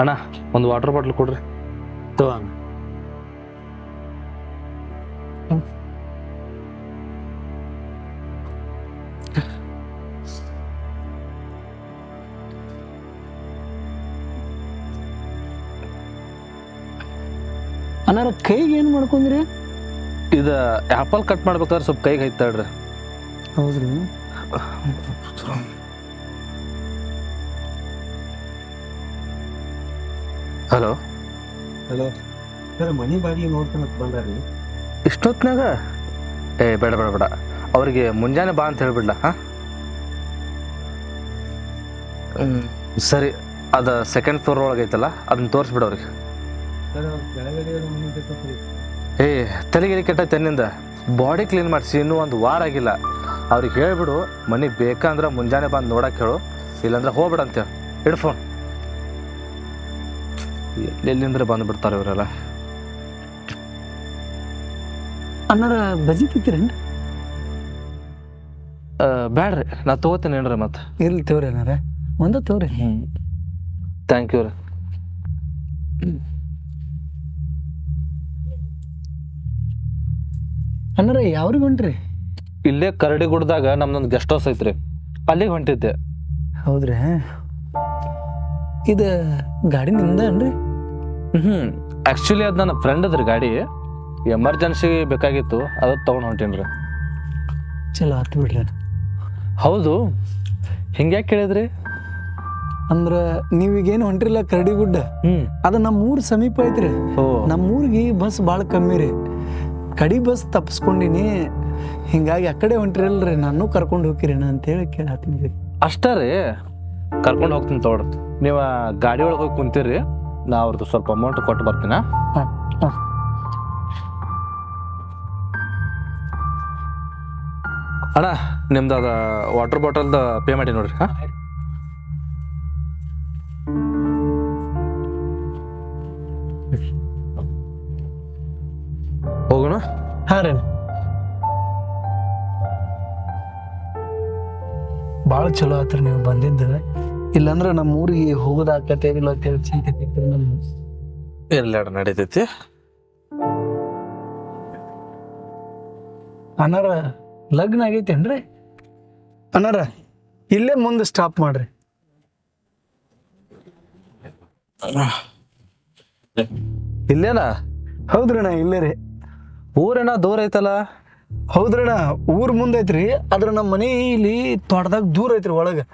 ಅಣ್ಣ ಒಂದು water bottle ಕೊಡ್ರಿ. ತಗೋಣ. ಕೈಗೆ ಏನು ಮಾಡ್ಕೊಂಡ್ರಿ? ಇದು ಆ್ಯಪಲ್ ಕಟ್ ಮಾಡ್ಬೇಕಾದ್ರೆ ಸ್ವಲ್ಪ ಕೈಗೆ ಹೈತಾಳ್ರಿ. ಹೌದ್ರಿ. ಹಲೋ? ಹಲೋ. ಸರ್ ಮನಿ ಬಾಡಿಗೆ ನೋಡ್ಕೊಳಕ್ ಬಂದಾರಿ ಇಷ್ಟೊತ್ನಾಗ ಏ ಬೇಡ ಬೇಡ ಬೇಡ. ಅವ್ರಿಗೆ ಮುಂಜಾನೆ ಬಾ ಅಂತ ಹೇಳ್ಬಿಡ್ಲ ಹಾಂ? ಸರಿ ಅದು ಸೆಕೆಂಡ್ ಫ್ಲೋರ್ ಒಳಗೆ ಐತಲ್ಲ ಅದನ್ನ ತೋರಿಸ್ಬಿಡು ಅವ್ರಿಗೆ. ಸರ್ ಅವ್ರ ಕೆಳಗಡೆ ಇರೋ ಮನೆ ಬೇಕಂತ್ರಿ ಏ ತಲೆಗಿರಿ ಕೆಟ್ಟ ತೆನ್ನಿಂದ ಬಾಡಿ ಕ್ಲೀನ್ ಮಾಡಿಸಿ ಇನ್ನೂ ಒಂದು ವಾರ ಆಗಿಲ್ಲ. ಅವ್ರಿಗೆ ಹೇಳ್ಬಿಡು ಮನೆಗೆ ಬೇಕಂದ್ರೆ ಮುಂಜಾನೆ ಬಂದು ನೋಡಕ್ಕೆ ಹೇಳು ಇಲ್ಲಾಂದ್ರೆ ಹೋಗ್ಬಿಡು ಅಂತೇಳಿ ಫೋನ್ ಬಂದ್ಬಿಡ್ತಾರೆ ಇವರೆಲ್ಲ? ಅನ್ನರ ಬಜಿ ತಿಂತೀರೇನ್ರಿ ಬ್ಯಾಡ್ರಿ ನಾ ತಗೋತೇನೆ ಏನ್ರಿ ಮತ್ತೆ. ಇರ್ಲಿ ತೋರಿ ಏನಾರ ಒಂದು ತಗೋರಿ. ಹ್ಞೂ ಥ್ಯಾಂಕ್ ಯು ರೀ. ಅನ್ನಾರ ಯಾವ್ರಿಗೆ ಹೊಂಟ್ರಿ? ಇಲ್ಲೇ ಕರಡಿಗುಡ್ದಾಗ ನಮ್ದೊಂದು ಗೆಸ್ಟ್ ಹೌಸ್ ಐತ್ರಿ. ಅಲ್ಲಿಗೆ ಹೊಂಟಿದ್ದೆ. ಹೌದ್ರಿ. ಇದು ಗಾಡಿ ನಿಂದ ಅನ್ರಿ? ಹ್ಞೂ ಆ್ಯಕ್ಚುಲಿ ಅದು ನನ್ನ ಫ್ರೆಂಡ್ ಅದ್ರಿ ಗಾಡಿ ಎಮರ್ಜೆನ್ಸಿ ಬೇಕಾಗಿತ್ತು. ಅದು ತೊಗೊಂಡು ಹೊಂಟೀನಿ ರೀ. ಚಲೋ ಆತು ಬಿಡ್ರಿ ಹೌದು. ಹಿಂಗ್ಯಾಕೆ ಕೇಳಿದ್ರಿ? ಅಂದ್ರೆ ನೀವೀಗೇನು ಹೊಂಟಿರಲ್ಲ ಕರಡಿಗುಡ್ಡ ಅದು ನಮ್ಮ ಊರ್ ಸಮೀಪ ಐತ್ರಿ. ನಮ್ಮ ಊರಿಗೆ ಬಸ್ ಭಾಳ ಕಮ್ಮಿ ರೀ. ಕಡಿ ಬಸ್ ತಪ್ಪಿಸ್ಕೊಂಡಿನಿ ಹಿಂಗಾಗಿ ಆ ಕಡೆ ಹೊಂಟಿರಲ್ರಿ. ನಾನು ಕರ್ಕೊಂಡು ಹೋಗಿರೇನ ಅಂತೇಳಿ ಕೇಳತ್ತೀನಿ ರೀ ಅಷ್ಟ ರೀ. ಕರ್ಕೊಂಡು ಹೋಗ್ತೀನಿ ತೋಡ್ರಿ ನೀವು ಗಾಡಿ ಒಳಗೆ ಹೋಗಿ ಕುಂತೀರಿ. ನಾ ಅವ್ರದ್ದು ಸ್ವಲ್ಪ ಅಮೌಂಟ್ ಕೊಟ್ಟು ಬರ್ತೀನ? ಅಣ್ಣ ನಿಮ್ದು ಅದು ವಾಟರ್ ಬಾಟಲ್ದು ಪೇ ಮಾಡಿ ನೋಡ್ರಿ? ಹಾಂ? ಹೋಗೋಣ? ಹಾಂ ರೀ ಭಾಳ ಚಲೋ ಆತ್ರಿ ನೀವು ಬಂದಿದ್ದು. ಇಲ್ಲಾಂದ್ರೆ ನಮ್ಮ ಊರಿಗೆ ಹೋಗೋದಾಕತ್ತೆ ಇಲ್ಲ ಅಂತೇಳಿ ಚಿಂತೆ ಐತ್ರಿ ಅಣ್ಣ ನಡೀತೈತಿ? ಅನಾರ ಲಗ್ನ ಆಗೈತೇನ್ರಿ ಅನಾರ ಇಲ್ಲೇ ಮುಂದೆ ಸ್ಟಾಪ್ ಮಾಡ್ರಿ. ಇಲ್ಲೇನಾ? ಹೌದ್ರಣ್ಣ ಇಲ್ಲೇ ರೀ. ಊರೇನ ದೂರ ಐತಲ್ಲ? ಹೌದ್ರಣ್ಣ ಊರ್ ಮುಂದೆ ಐತ್ರಿ ಆದ್ರ ನಮ್ಮ ಮನೆ ಇಲ್ಲಿ ತೋಟದಾಗ ದೂರ ಐತ್ರಿ ಒಳಗೆ.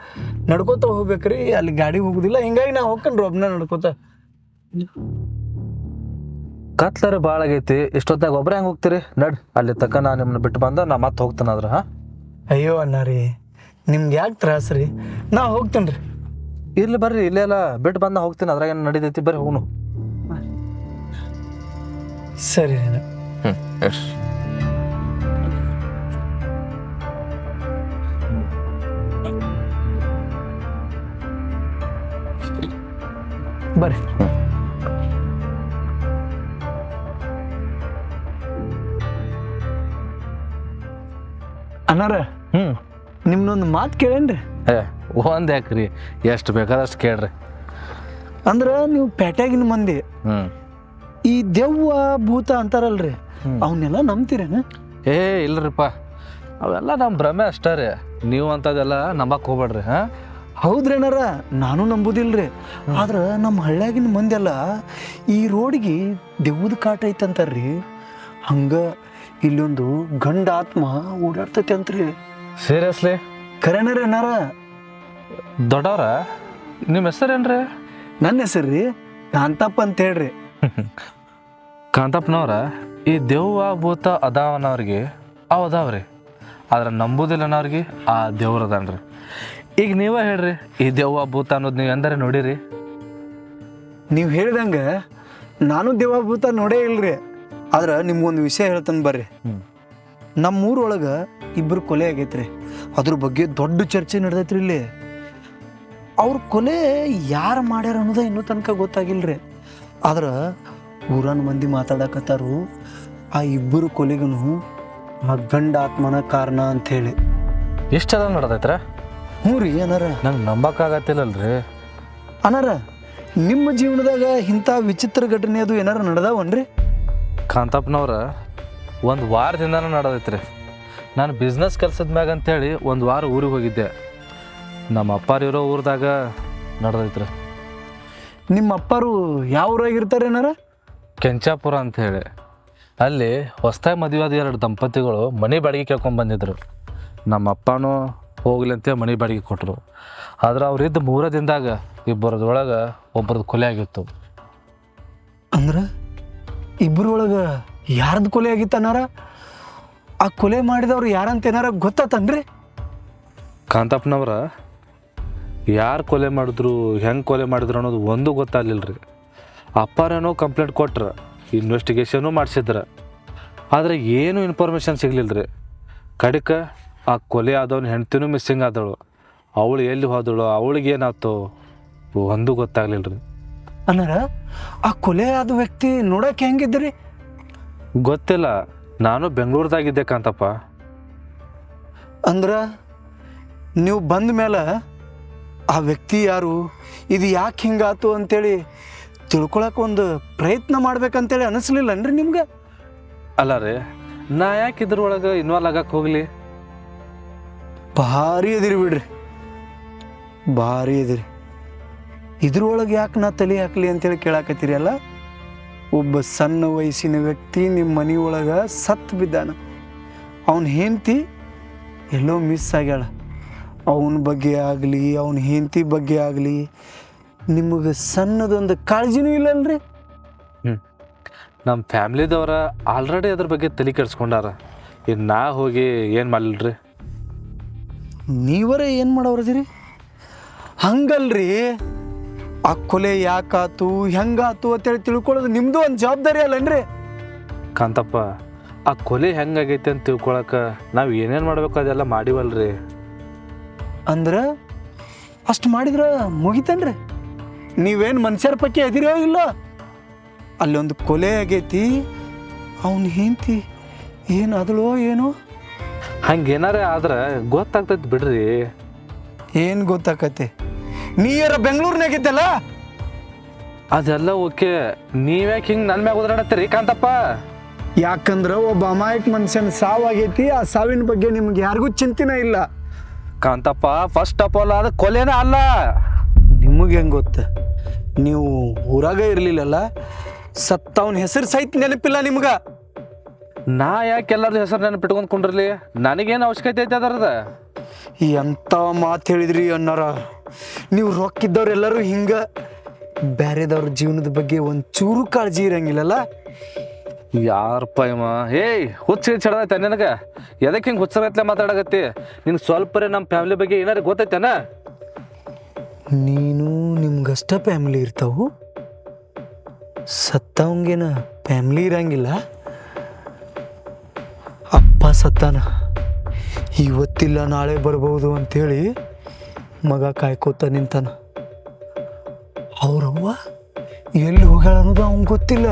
ನಡ್ಕೋತ ಹೋಗ್ಬೇಕ್ರಿ ಅಲ್ಲಿ ಗಾಡಿ ಹೋಗುದಿಲ್ಲ ಹಿಂಗಾಗಿ ನಾ ಹೋಗ್ಕನ್ರಿ ಒಬ್ನ ನಡ್ಕೋತ. ಕತ್ಲರ ಭಾಳ ಆಗೈತಿ ಇಷ್ಟೊತ್ತಾಗ ಒಬ್ರ ಹೆಂಗ್ ಹೋಗ್ತೀರಿ? ನಡ್ ಅಲ್ಲಿ ತಕ್ಕ ನಾ ನಿಮ್ಮನ್ನ ಬಿಟ್ಟು ಬಂದ ನಾ ಮತ್ತೆ ಹೋಗ್ತಾನಾದ್ರ ಅದ್ರ ಹಾಂ? ಅಯ್ಯೋ ಅಣ್ಣ ರೀ ನಿಮ್ಗೆ ಯಾಕೆ ತ್ರಾಸ ರೀ? ನಾ ಹೋಗ್ತೇನ್ರಿ ಇರ್ಲಿ ಬರ್ರಿ ಇಲ್ಲೇ ಎಲ್ಲ ಬಿಟ್ಟು ಬಂದ ಹೋಗ್ತೀನಿ ಅದ್ರಾಗ ಏನು ನಡೀತೈತಿ ಬರ್ರಿ ಹೋಗ್ನು. ಸರಿ ಹ್ಞೂ ಹ್ಞೂ ಬರ್ರಿ. ಅನ್ನಾರ ಹ್ಞೂ ನಿಮ್ನೊಂದು ಮಾತು ಕೇಳೇನ್ರಿ? ಏ ಒಂದು ಯಾಕ್ರಿ? ಎಷ್ಟು ಬೇಕಾದಷ್ಟು ಕೇಳ್ರಿ. ಅಂದ್ರೆ ನೀವು ಪೇಟ್ಯಾಗಿನ ಮಂದಿ. ಹ್ಞೂ ಈ ದೆವ್ವ ಭೂತ ಅಂತಾರಲ್ರಿ. ಅವನ್ನೆಲ್ಲ ನಂಬ್ತೀರೇನ? ಏ ಇಲ್ರಿಪ್ಪ. ಅವೆಲ್ಲ ನಮ್ಮ ಭ್ರಮೆ ಅಷ್ಟೇ ರೀ. ನೀವು ಅಂಥದ್ದೆಲ್ಲ ನಂಬಕ್ಕೆ ಹೋಗ್ಬೇಡ್ರಿ ಹಾಂ? ಹೌದ್ರೇನಾರ ನಾನು ನಂಬುದಿಲ್ರಿ. ಆದ್ರೆ ನಮ್ಮ ಹಳ್ಳ್ಯಾಗಿನ ಮಂದಿ ಎಲ್ಲ ಈ ರೋಡ್ಗೆ ದೆವ್ವದ ಕಾಟ ಐತಂತಾರ್ರಿ. ಹಂಗ ಇಲ್ಲೊಂದು ಗಂಡ ಆತ್ಮ ಓಡಾಡ್ತೈತಿ ಅಂತ್ರಿ. ಸೀರಿಯಸ್ಲಿ ಖರೇನರ ಏನಾರ ದೊಡ್ಡವ್ರ? ನಿಮ್ಮ ಹೆಸರೇನ್ರಿ? ನನ್ನ ರೀ ಕಾಂತಪ್ಪ ಅಂತ ಹೇಳ್ರಿ. ಕಾಂತಪ್ಪನವ್ರ ಈ ದೆವ್ವ ಭೂತ ಅದಾವನವ್ರಿಗೆ ಅವ ಅದಾವ್ರಿ. ಆದ್ರೆ ನಂಬುದಿಲ್ಲ ಅನ್ನೋರಿಗೆ ಆ ದೇವ್ರು ಅದಾನ್ರಿ. ಈಗ ನೀವೇ ಹೇಳ್ರಿ. ಈ ದೆವ್ವ ಭೂತ ಅನ್ನೋದು ನೀವು ಎಂದರೆ ನೋಡಿರಿ. ನೀವು ಹೇಳ್ದಂಗ ನಾನು ದೆವ್ವ ಭೂತ ನೋಡೇ ಇಲ್ರಿ. ಆದ್ರೆ ನಿಮ್ಗೊಂದು ವಿಷಯ ಹೇಳ್ತಾನೆ ಬರ್ರಿ. ನಮ್ಮ ಊರೊಳಗ ಇಬ್ರು ಕೊಲೆ ಆಗೈತ್ರಿ. ಅದ್ರ ಬಗ್ಗೆ ದೊಡ್ಡ ಚರ್ಚೆ ನಡೆದೈತ್ರಿ ಇಲ್ಲಿ. ಅವ್ರ ಕೊಲೆ ಯಾರು ಮಾಡ್ಯಾರ ಅನ್ನೋದ ಇನ್ನೂ ತನಕ ಗೊತ್ತಾಗಿಲ್ರಿ. ಆದ್ರೆ ಊರನ್ ಮಂದಿ ಮಾತಾಡಕತ್ತಾರು. ಆ ಇಬ್ಬರು ಕೊಲೆಗನು ಆ ಗಂಡ ಆತ್ಮನ ಕಾರಣ ಅಂತ ಹೇಳಿ. ಇಷ್ಟೆಲ್ಲ ನಡೆದೈತ್ರ? ಹ್ಞೂ ರೀ ಏನಾರ ನಂಗೆ ನಂಬಕ್ಕಾಗತ್ತಿಲ್ಲಲ್ರಿ. ಅನಾರ ನಿಮ್ಮ ಜೀವನದಾಗ ಇಂಥ ವಿಚಿತ್ರ ಘಟನೆ ಅದು ಏನಾರ ನಡೆದಾವನ್ರಿ? ಕಾಂತಪ್ಪನವ್ರ ಒಂದು ವಾರದಿಂದನೂ ರೀ ನಾನು ಬಿಸ್ನೆಸ್ ಕೆಲ್ಸದ ಮ್ಯಾಗ ಅಂತೇಳಿ ಒಂದು ವಾರ ಊರಿಗೆ ಹೋಗಿದ್ದೆ. ನಮ್ಮ ಅಪ್ಪಾರಿರೋ ಊರದಾಗ ನಡೆದೈತ್ರಿ. ನಿಮ್ಮ ಅಪ್ಪರು ಯಾವ ಊರಾಗಿರ್ತಾರೆ ಏನಾರ ಕೆಂಚಾಪುರ ಅಂತ ಹೇಳಿ ಅಲ್ಲಿ ಹೊಸ್ದಾಗಿ ಮದುವೆ ಆದ ಎರಡು ದಂಪತಿಗಳು ಮನೆ ಬಾಡಿಗೆ ಕೇಳ್ಕೊಂಡು ಬಂದಿದ್ರು. ನಮ್ಮ ಅಪ್ಪನೂ ಹೋಗ್ಲಿ ಅಂತೇಳಿ ಮನೆ ಬಾಡಿಗೆ ಕೊಟ್ಟರು ಆದ್ರೆ ಅವ್ರಿದ್ದ ಮೂರ ದಿನದಾಗ ಇಬ್ಬರದೊಳಗೆ ಒಬ್ಬರದ್ದು ಕೊಲೆ ಆಗಿತ್ತು. ಅಂದ್ರೆ ಇಬ್ಬರೊಳಗೆ ಯಾರ್ದು ಕೊಲೆ ಆಗಿತ್ತು ಅನ್ನಾರ? ಆ ಕೊಲೆ ಮಾಡಿದವ್ರು ಯಾರಂತ ಏನಾರ ಗೊತ್ತಾತನ್ರಿ? ಕಾಂತಪ್ಪನವ್ರ ಯಾರು ಕೊಲೆ ಮಾಡಿದ್ರು ಹೆಂಗೆ ಕೊಲೆ ಮಾಡಿದ್ರು ಅನ್ನೋದು ಒಂದು ಗೊತ್ತಾಗಲಿಲ್ಲ ರೀ ಅಪ್ಪಾರೇನೋ ಕಂಪ್ಲೇಂಟ್ ಕೊಟ್ರ ಇನ್ವೆಸ್ಟಿಗೇಷನು ಮಾಡಿಸಿದ್ರು. ಆದರೆ ಏನೂ ಇನ್ಫಾರ್ಮೇಷನ್ ಸಿಗಲಿಲ್ಲ ರೀ ಕಡಿಕ ಆ ಕೊಲೆ ಆದವನ ಹೆಂಡ್ತಿನೂ ಮಿಸ್ಸಿಂಗ್ ಆದಳು. ಅವಳು ಎಲ್ಲಿ ಹೋದಳು ಅವಳಿಗೆ ಏನಾಯ್ತು? ಒಂದು ಗೊತ್ತಾಗ್ಲಿಲ್ಲ ರೀ ಅನ್ನಾರ ಆ ಕೊಲೆ ಆದ ವ್ಯಕ್ತಿ ನೋಡಕ್ಕೆ ಹೆಂಗಿದ್ರಿ ಗೊತ್ತಿಲ್ಲ. ನಾನು ಬೆಂಗಳೂರದಾಗಿದ್ದೆ ಕಾಂತಪ್ಪ. ಅಂದ್ರೆ ನೀವು ಬಂದ ಮೇಲೆ ಆ ವ್ಯಕ್ತಿ ಯಾರು ಇದು ಯಾಕೆ ಹಿಂಗಾತು ಅಂತೇಳಿ ತಿಳ್ಕೊಳಕ್ಕೆ ಒಂದು ಪ್ರಯತ್ನ ಮಾಡ್ಬೇಕಂತೇಳಿ ಅನಿಸ್ಲಿಲ್ಲನ್ರಿ ನಿಮ್ಗೆ? ಅಲ್ಲ ರೀ ನಾ ಯಾಕೆ ಇದ್ರೊಳಗೆ ಇನ್ವಾಲ್ವ್ ಆಗಕ್ಕೆ ಹೋಗಲಿ? ಭಾರಿ ಎದಿರಿ ಬಿಡ್ರಿ. ಭಾರಿ ಅದಿರಿ ಇದ್ರೊಳಗೆ ಯಾಕೆ ನಾ ತಲೆ ಹಾಕ್ಲಿ ಅಂತೇಳಿ ಕೇಳಾಕತ್ತೀರಿ ಅಲ್ಲ? ಒಬ್ಬ ಸಣ್ಣ ವಯಸ್ಸಿನ ವ್ಯಕ್ತಿ ನಿಮ್ಮ ಮನೆಯೊಳಗೆ ಸತ್ತು ಬಿದ್ದಾನ. ಅವನ ಹೆಂಡತಿ ಎಲ್ಲೋ ಮಿಸ್ ಆಗ್ಯಾಳ. ಅವನ ಬಗ್ಗೆ ಆಗಲಿ, ಅವನ ಹೆಂಡತಿ ಬಗ್ಗೆ ಆಗಲಿ, ನಿಮಗೆ ಸಣ್ಣದೊಂದು ಕಾಳಜಿನೂ ಇಲ್ಲಲ್ರಿ? ನಮ್ಮ ಫ್ಯಾಮ್ಲಿದವ್ರ ಆಲ್ರೆಡಿ ಅದ್ರ ಬಗ್ಗೆ ತಲೆ ಕೆಡ್ಸ್ಕೊಂಡಾರ. ಇನ್ನು ನಾ ಹೋಗಿ ಏನು ಮಾಡಲಿಲ್ರಿ? ನೀವರೇ ಏನು ಮಾಡೋರದಿರಿ ಹಂಗಲ್ರಿ. ಆ ಕೊಲೆ ಯಾಕಾತು ಹೆಂಗಾತು ಅಂತೇಳಿ ತಿಳ್ಕೊಳ್ಳೋದು ನಿಮ್ಮದು ಒಂದು ಜವಾಬ್ದಾರಿ ಅಲ್ಲನ್ರಿ ಕಾಂತಪ್ಪ ಆ ಕೊಲೆ ಹೆಂಗಾಗೈತೆ ಅಂತ ತಿಳ್ಕೊಳಕ್ಕೆ ನಾವು ಏನೇನು ಮಾಡ್ಬೇಕು ಅದೆಲ್ಲ ಮಾಡಿವಲ್ರಿ. ಅಂದ್ರೆ ಅಷ್ಟು ಮಾಡಿದ್ರೆ ಮುಗಿತನ್ರಿ? ನೀವೇನು ಮನುಷ್ಯರ ಪಕ್ಕೆ ಎದಿರೋ ಇಲ್ಲ? ಅಲ್ಲೊಂದು ಕೊಲೆ ಆಗೈತಿ ಅವನ ಹೆಂಡತಿ ಅದಳೋ ಏನೋ? ಹಂಗೇನಾರ ಆದ್ರೆ ಗೊತ್ತಾಗ್ತೈತಿ ಬಿಡ್ರಿ. ಏನು ಗೊತ್ತಾಕತ್ತೆ? ನೀರ ಬೆಂಗಳೂರಿನಾಗಿದ್ದಲ್ಲ? ಅದೆಲ್ಲ ಓಕೆ. ನೀವ್ಯಾಕೆ ಹಿಂಗೆ ನನ್ನ ಮ್ಯಾಗ ಓದಾಡತ್ತೀರಿ ಕಾಂತಪ್ಪ? ಯಾಕಂದ್ರೆ ಒಬ್ಬ ಅಮಾಯಕ ಮನುಷ್ಯನ ಸಾವಾಗೈತಿ ಆ ಸಾವಿನ ಬಗ್ಗೆ ನಿಮ್ಗೆ ಯಾರಿಗೂ ಚಿಂತಿನ ಇಲ್ಲ. ಕಾಂತಪ್ಪ ಫಸ್ಟ್ ಆಫ್ ಆಲ್ ಅದು ಕೊಲೆನೇ ಅಲ್ಲ. ನಿಮಗೆ ಹೆಂಗೆ ಗೊತ್ತ? ನೀವು ಊರಾಗ ಇರಲಿಲ್ಲಲ್ಲ ಸತ್ತವನ ಹೆಸರು ಸಹಿತ ನೆನಪಿಲ್ಲ ನಿಮ್ಗೆ? ನಾ ಯಾಕೆ ಎಲ್ಲಾರ್ದು ಹೆಸರು ನೆನಪಿಟ್ಕೊಂಡು ಕುಂಡ್ರಲಿ? ನನಗೇನು ಅವಶ್ಯಕತೆ ಐತೆ ಅದರದ? ಎಂಥ ಮಾತು ಹೇಳಿದ್ರಿ ಅನ್ನಾರ ನೀವು ರೊಕ್ಕಿದ್ದವ್ರೆಲ್ಲರೂ ಹಿಂಗೆ ಬೇರೆದವ್ರ ಜೀವನದ ಬಗ್ಗೆ ಒಂದು ಚೂರು ಕಾಳಜಿ ಇರಂಗಿಲ್ಲಲ್ಲ? ಯಾರಪ್ಪ ಇಮ್ಮ ಏಯ್ ಹುಚ್ಚ ಚಡದೈತೆ ನಿನಗೆ? ಎದಕ್ಕೆ ಹಿಂಗೆ ಹುಚ್ಚರತ್ಲೆ ಮಾತಾಡಕತ್ತಿ? ನಿನ್ ಸ್ವಲ್ಪರೇ ನಮ್ಮ ಫ್ಯಾಮಿಲಿ ಬಗ್ಗೆ ಏನಾರು ಗೊತ್ತೈತೇನ? ನೀನು ನಿಮ್ಗಷ್ಟ ಫ್ಯಾಮಿಲಿ ಇರ್ತಾವು? ಸತ್ತವಂಗೇನ ಫ್ಯಾಮಿಲಿ ಇರಂಗಿಲ್ಲ? ಅಪ್ಪ ಸತ್ತಾನ ಇವತ್ತಿಲ್ಲ, ನಾಳೆ ಬರ್ಬೋದು ಅಂತೇಳಿ ಮಗ ಕಾಯ್ಕೋತ ನಿಂತಾನ. ಅವ್ರವ್ವ ಎಲ್ಲಿ ಹೋಗ್ಯಾಳ ಅನ್ನೋದು ಅವ್ನಿಗೆ ಗೊತ್ತಿಲ್ಲ.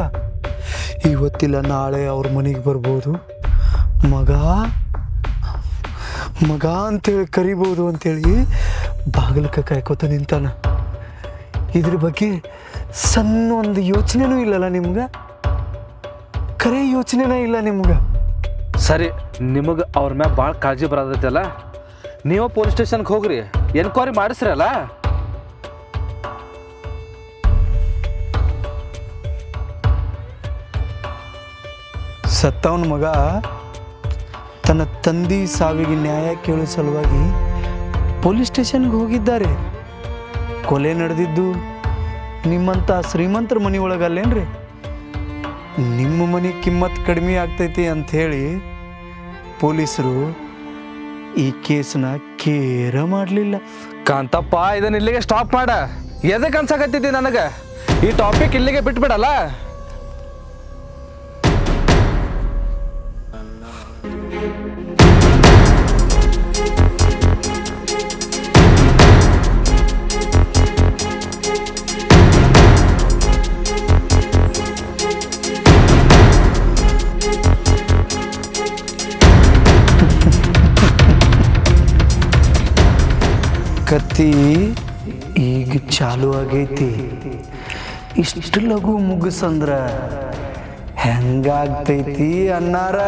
ಇವತ್ತಿಲ್ಲ, ನಾಳೆ ಅವ್ರ ಮನೆಗೆ ಬರ್ಬೋದು. ಮಗ ಮಗ ಅಂತೇಳಿ ಕರಿಬೋದು ಅಂತೇಳಿ ಬಾಗಿಲಕ್ಕೆ ಕಾಯ್ಕೋತ ನಿಂತಾನ. ಇದ್ರ ಬಗ್ಗೆ ಸಣ್ಣ ಒಂದು ಯೋಚನೆನೂ ಇಲ್ಲಲ್ಲ ನಿಮ್ಗೆ? ಕರೆ ಯೋಚನೆನೇ ಇಲ್ಲ ನಿಮ್ಗೆ? ಸರಿ, ನಿಮಗೆ ಅವ್ರ ಮ್ಯಾಗ ಭಾಳ ಕಾಳಜಿ ಬರೋದೈತಲ್ಲ ನೀವು ಪೊಲೀಸ್ ಸ್ಟೇಷನ್ಗೆ ಹೋಗ್ರಿ, ಎನ್ಕ್ವೈರಿ ಮಾಡಿಸ್ರಲ್ಲ? ಸತ್ತವನ ಮಗ ತನ್ನ ತಂದೆ ಸಾವಿಗೆ ನ್ಯಾಯ ಕೇಳೋ ಸಲುವಾಗಿ ಪೊಲೀಸ್ ಸ್ಟೇಷನ್ಗೆ ಹೋಗಿದ್ದಾರೆ. ಕೊಲೆ ನಡೆದಿದ್ದು ನಿಮ್ಮಂಥ ಶ್ರೀಮಂತರ ಮನೆಯೊಳಗಲ್ಲೇನ್ರಿ? ನಿಮ್ಮ ಮನೆ ಕಿಮ್ಮತ್ ಕಡಿಮೆ ಆಗ್ತೈತಿ ಅಂಥೇಳಿ ಪೊಲೀಸರು ಈ ಕೇಸನ್ನ ಕೇರ ಮಾಡಲಿಲ್ಲ. ಕಾಂತಪ್ಪ, ಇದನ್ನ ಇಲ್ಲಿಗೆ ಸ್ಟಾಪ್ ಮಾಡ. ಎದಕ್ಕೆ ಅನ್ಸಕತ್ತಿದ್ದಿ ನನಗೆ? ಈ ಟಾಪಿಕ್ ಇಲ್ಲಿಗೆ ಬಿಟ್ಬಿಡಲ್ಲ? ಕತ್ತಿ ಈಗ ಚಾಲು ಆಗೈತಿ. ಇಷ್ಟು ಲಘು ಮುಗಿಸಂದ್ರ ಹೆಂಗಾಗ್ತೈತಿ ಅನ್ನಾರ?